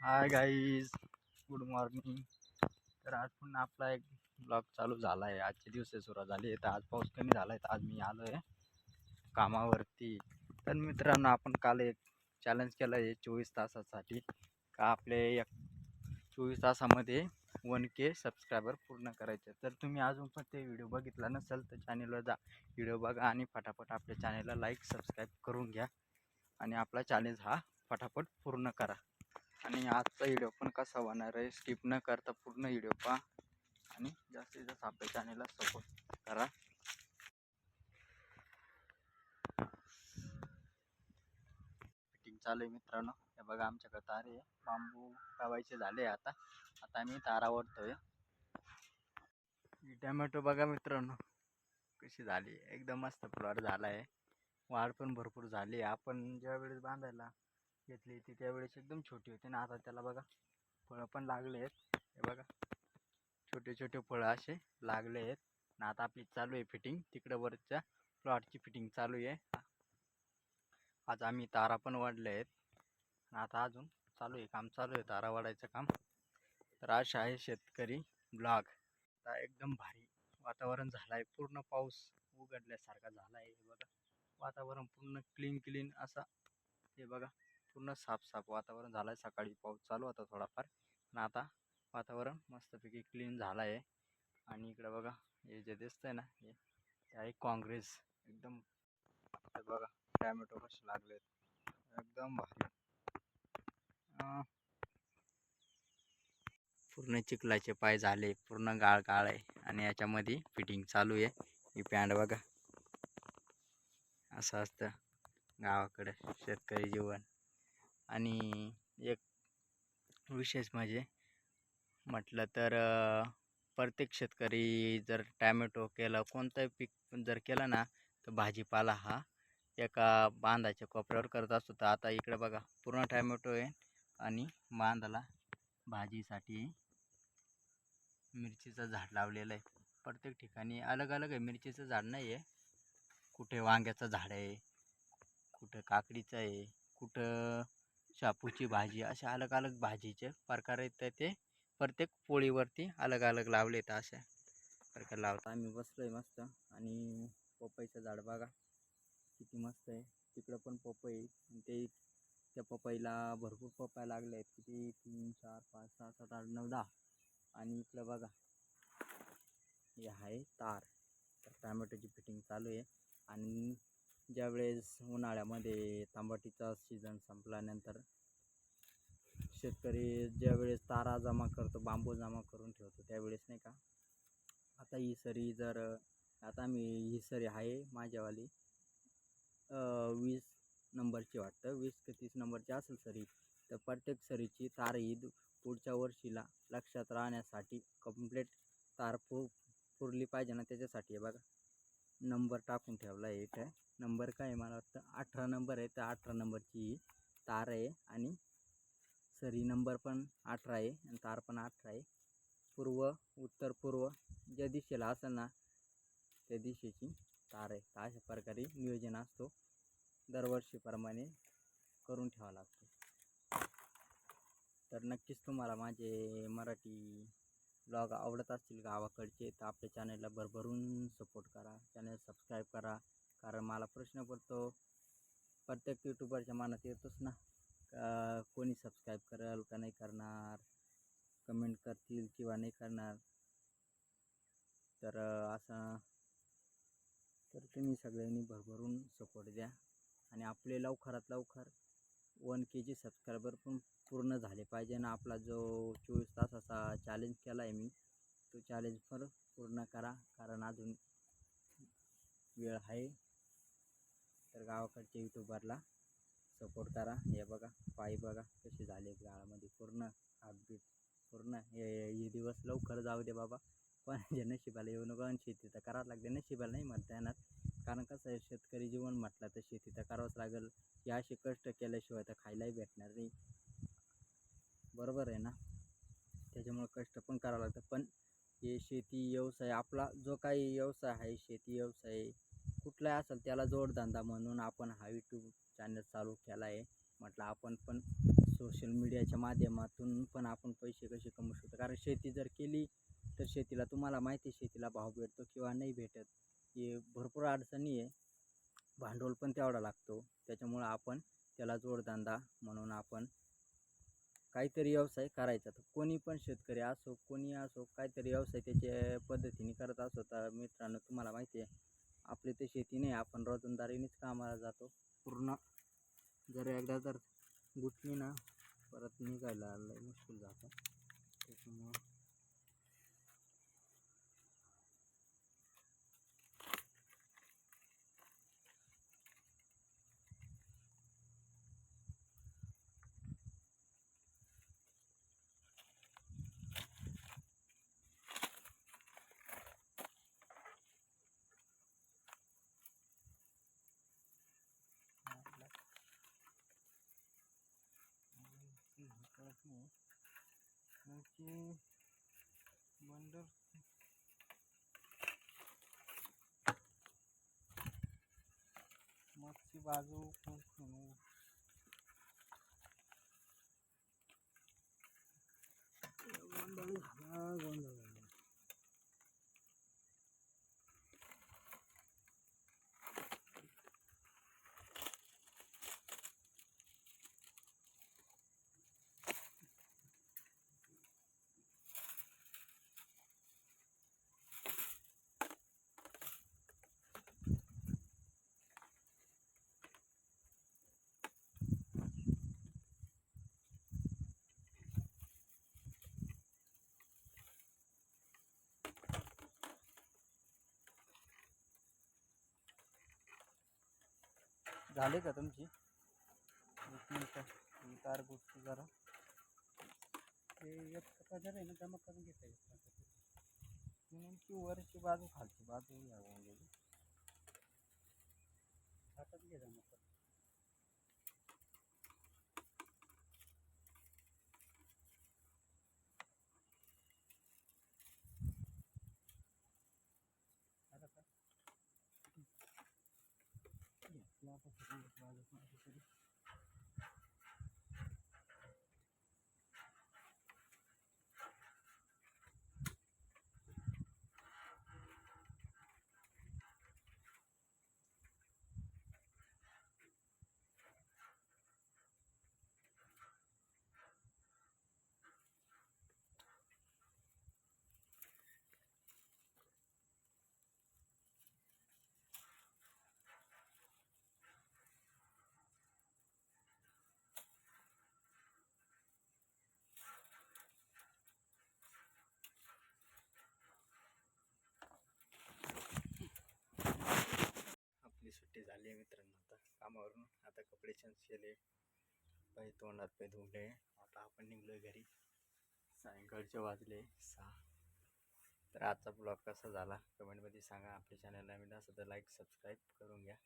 Hi guys good morning तर आज पुन्हा आपला एक ब्लॉग चालू झाला आहे आजचे दिवस सुरुवात झाली आहे तर आज पाऊस कमी झाला आहे तर आज मी आलो आहे कामावरती. तर मित्रांनो आपण काल एक चॅलेंज केलं आहे चोवीस तासासाठी. का आपले एक चोवीस तासामध्ये वन के सबस्क्रायबर पूर्ण करायचे. तर तुम्ही अजून पण ते व्हिडिओ बघितला नसेल तर चॅनलवर जा. व्हिडिओ बघा आणि फटाफट आपल्या चॅनलला लाईक सबस्क्राईब करून घ्या. आणि आपला चॅलेंज हा फटाफट पूर्ण करा. आणि आजचा व्हिडिओ पण कसा होणार आहे स्किप न करता पूर्ण व्हिडिओ पहा. आणि जास्तीत जास्त आपल्या चॅनेलला सपोर्ट करा. फिटिंग चालू आहे मित्रांनो. हे बघा आमच्याकडे तारे आहे. बांबू लावायचे झाले आता. आता आम्ही तारा ओढतोय. ही टमॅटो बघा मित्रांनो. कशी झाली? एकदम मस्त फ्लॉर झाला आहे वाढ पण भरपूर झाली. आहे आपण ज्या वेळेस बांधायला घेतली ती त्यावेळेस एकदम छोटी होती ना आता त्याला बघा फळं पण लागले आहेत. हे बघा छोटे छोटे फळं असे लागले आहेत. ना आता आपली चालू आहे फिटिंग तिकडं वरच्या प्लॉटची फिटिंग चालू आहे. आज आम्ही तारा पण वाढले आहेत. आता अजून चालू आहे काम चालू आहे तारा वाढायचं काम. तर अशा आहे शेतकरी ब्लॉग आता एकदम भारी वातावरण झालं आहे पूर्ण पाऊस उघडल्यासारखा झाला आहे हे बघा वातावरण पूर्ण क्लीन क्लीन असा. हे बघा पूर्ण साफ साफ वातावरण झालं आहे सकाळी पाऊस चालू होता थोडाफार. पण आता वातावरण मस्तपैकी क्लीन झालं आहे आणि इकडं बघा हे जे दिसतंय ना हे ते आहे काँग्रेस. एकदम बघा टॅमॅटो कसे लागलेत. एकदम भारी. पूर्ण चिखलाचे पाय झाले पूर्ण गाळ गाळ आहे. आणि याच्यामध्ये फिटिंग चालू आहे. ही पॅन्ट बघा. असं असतं गावाकडे शेतकरी जीवन. आणि एक विशेष म्हणजे म्हटलं तर प्रत्येक शेतकरी जर टॅमॅटो केलं कोणतंही पीक जर केलं ना तर भाजीपाला हा एका बांधाच्या कोपऱ्यावर करत असतो. तर आता इकडे बघा पूर्ण टॅमॅटो आहे आणि बांधाला भाजीसाठी मिरचीचं झाड लावलेलं आहे. प्रत्येक ठिकाणी अलग अलग आहे. मिरचीचं झाड नाही आहे. कुठे वांग्याचं झाड आहे कुठं काकडीचं आहे कुठं शापूची भाजी अशा अलग अलग भाजीचे प्रकार आहेत तर ते प्रत्येक पोळीवरती अलग अलग लावले आहेत अशा प्रकार लावता. आम्ही बसलो आहे मस्त आणि पपईचं झाड बघा किती मस्त आहे. तिकडं पण पपई ते त्या पपईला भरपूर पपया लागले आहेत. किती? तीन चार पाच सहा सात आठ नऊ दहा आणि इकडं बघा हे आहे तार. तर टॅमॅटोची फिटिंग चालू आहे आणि ज्यावेळेस उन्हाळ्यामध्ये तांबटीचा सीझन संपल्यानंतर शेतकरी ज्यावेळेस तारा जमा करतो बांबू जमा करून ठेवतो त्यावेळेस नाही का? आता ही सरी जर आता मी ही सरी आहे माझ्यावाली वीस नंबरची वाटतं वीस ते तीस नंबरची असेल सरी तर प्रत्येक सरीची तार ही पुढच्या वर्षीला लक्षात राहण्यासाठी कंप्लीट तार पु पुरली पाहिजे ना त्याच्यासाठी बघा. नंबर टाकून ठेवला आहे. नंबर काय आहे? मला वाटतं अठरा नंबर आहे. तर अठरा नंबरची ही तार आहे आणि सरी नंबर पण अठरा आहे आणि तार पण अठरा आहे. पूर्व उत्तर पूर्व ज्या दिशेला असेल ना त्या दिशेची तार आहे. तर अशा प्रकारे नियोजन असतो. दरवर्षीप्रमाणे करून ठेवा लागतो. तर नक्कीच तुम्हाला माझे मराठी ब्लॉग आवडत असतील गावाकडचे तर आपल्या चॅनलला भरभरून सपोर्ट करा. चॅनल सबस्क्राईब करा. कारण मला प्रश्न पडतो प्रत्येक यूट्यूबरच्या मनात येतोच ना. का कोणी सबस्क्राईब करेल का नाही करणार? कमेंट करतील किंवा नाही करणार? तर असं तर तुम्ही सगळ्यांनी भरभरून सपोर्ट द्या. आणि आपले लवकरात लवकर वन के जी सबस्क्रायबर पण पूर्ण झाले पाहिजे आणि आपला जो चोवीस तासाचा चॅलेंज केला आहे मी तो चॅलेंज पण पूर्ण करा. कारण अजून वेळ आहे. तर गावाकडच्या यूट्यूबरला सपोर्ट करा. हे बघा पायी बघा कसे झाले गाळामध्ये. पूर्ण अपडेट पूर्ण हे हे दिवस लवकर जाऊ दे बाबा. पण जे नशिबाला येऊ नको आणि शेती तर करावं लागते. नशिबाला नाही म्हणता येणार. कारण कसं आहे शेतकरी जीवन म्हटलं तर शेती तर करावंच लागेल. हे असे कष्ट केल्याशिवाय तर खायलाही भेटणार नाही. बरोबर आहे ना? त्याच्यामुळं कष्ट पण करावं लागतं. पण हे शेती व्यवसाय आपला जो काही व्यवसाय आहे शेती व्यवसाय कुठलाही असेल त्याला जोडधंदा म्हणून आपण हा यूट्यूब चॅनल चालू केला आहे म्हटलं आपण पण सोशल मीडियाच्या माध्यमातून पण आपण पैसे कसे कमवू शकतो? कारण शेती जर केली तर शेतीला तुम्हाला माहिती आहे शेतीला भाव भेटतो किंवा नाही भेटत. हे भरपूर अडचणी आहे. भांडवल पण तेवढा लागतो. त्याच्यामुळं आपण त्याला जोडधंदा म्हणून आपण काहीतरी व्यवसाय करायचा. तर कोणी पण शेतकरी असो कोणी असो काहीतरी व्यवसाय त्याच्या पद्धतीने करत असो तर मित्रांनो तुम्हाला माहिती आहे. आपली तर शेती नाही आपण रोजंदारीनेच कामाला जातो. पूर्ण जर एकदा जर गुटली ना परत निघायला मुश्किल जातं. त्याच्यामुळं बंदर मच्छी बाजू गोंधळ झाला गोंधळ झाला झाले का तुमची? एक मिनटं तार गोष्टी जरा. ते एक पदर आहे ना जमा करून घेता येत म्हणून ती वरची बाजू खालची बाजू या गेली हातात घे जमा करून आता का? घेतला आता सगळी बाजू माझी तरी. आपली सुट्टी झाली आहे मित्रांनो आता कामावरून. आता कपडे चेंज केले. पाय तोंडात पाय धुवले. आता आपण निघलो घरी. सायंकाळचे वाजले सहा. तर आजचा ब्लॉग कसा झाला? कमेंटमध्ये सांगा. आपल्या चॅनलला नवीन असं तर लाईक सबस्क्राईब करून घ्या.